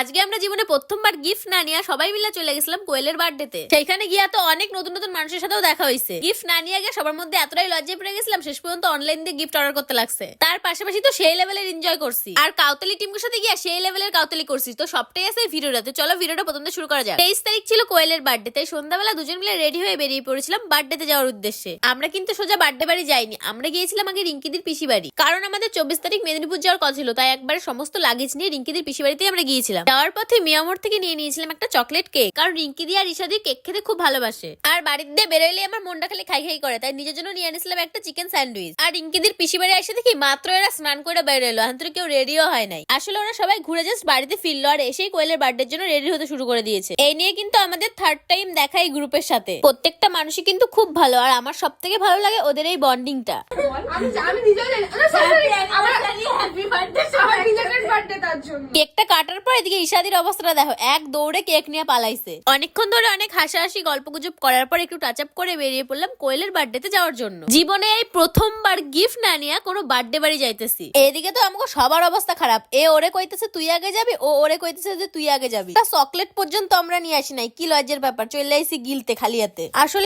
আজকে আমরা জীবনে প্রথমবার গিফট না নিয়ে সবাই মিলে চলে গেছিলাম কোয়েলের বার্থডেতে সেখানে গিয়া তো অনেক নতুন নতুন মানুষের সাথেও দেখা হয়েছে। গিফট না নিয়ে আগে সবার মধ্যে এতটাই লজ্জায় পড়ে গেছিলাম, শেষ পর্যন্ত অনলাইন দিয়ে গিফট অর্ডার করতে লাগছে। তার পাশাপাশি তো সেই লেভেলের এনজয় করছি। আর কাউতালি টিমের সাথে গিয়া সেই লেভেলের কাউতালি করছি। তো সবটাই আছে এই ভিডিওটা তো চলো ভিডিওটা প্রথম শুরু করা যাক। তেইশ তারিখ ছিল কোয়েলের বার্থডে তাই সন্ধ্যাবেলা দুজন মিলে রেডি হয়ে বেরিয়ে পড়েছিলাম বার্থডেতে যাওয়ার উদ্দেশ্যে। আমরা কিন্তু সোজা বার্থডে বাড়ি যাইনি। আমরা গিয়েছিলাম আগে রিঙ্কিদির পিসি বাড়ি। কারণ আমাদের চব্বিশ তারিখ মেদিনীপুর যাওয়ার কথা ছিল, তাই একবারে সমস্ত লাগেজ নিয়ে রিঙ্কিদির পিসি বাড়িতে আমরা গিয়েছিলাম। যাওয়ার পথে মিয়ামোর থেকে নিয়ে নিয়েছিলাম একটা চকলেট কেক। কারণ রিঙ্কি দিয়ে আর ঈশাদি কেক খেতে খুব ভালোবাসে। আর বাড়িতে দিয়ে বেরোলে আমার মনটা খালি খাই খাই করে, তাই নিজের জন্য নিয়ে এনেছিলাম একটা চিকেন স্যান্ডউইচ। আর রিঙ্কিদির পিসি বাড়ি এসে দেখি মাত্র এরা স্নান করে বেরোলো এখন কেউ রেডিও হয় নাই। আসলে ওরা সবাই ঘুরে জাস্ট বাড়িতে ফিরলো আর এসেই কোয়েলের বার্থডের জন্য রেডি হতে শুরু করে দিয়েছে। এই নিয়ে কিন্তু আমাদের থার্ড টাইম দেখা এই গ্রুপের সাথে। প্রত্যেকটা মানুষই কিন্তু খুব ভালো, আর আমার সব থেকে ভালো লাগে ওদের এই বন্ডিংটা বার্থডে তার জন্য। কেকটা কাটার পর এদিকে ঈশাদির অবস্থাটা দেখো, এক দৌড়ে কেক নিয়ে পালাইছে। অনেকক্ষণ ধরে অনেক হাসাহাসি গল্প গুজব করার পর একটু টাচ আপ করে বেরিয়ে পড়লাম কোয়েলের বার্থডেতে যাওয়ার জন্য। জীবনে এই প্রথমবার গিফট না নিয়ে কোনো বার্থডে বাড়ি যাইতেছি। এদিকে তো আমাকে সবার অবস্থা খারাপ। এ ওরে কইতেছে, তুই আগে যাবি? ও ওরে কইতেছে যে, তুই আগে যাবি। চকলেট পর্যন্ত আমরা নিয়ে আসি নাই। কি লজ্জের ব্যাপার, চলে আইসি গিলতে, খালি হাতে। আসলে